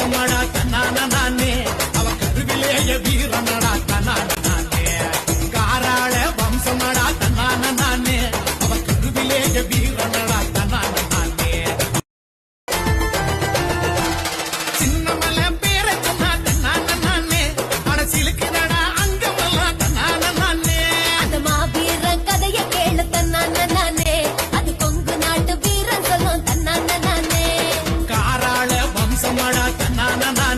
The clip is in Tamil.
தேசமடா தன்னான நானே அவ கருவிலேய வீரனடா தன்னான. நானே காராள வம்சமடா தன்னான. நானே அவ கருவிலேய வீரனடா na na na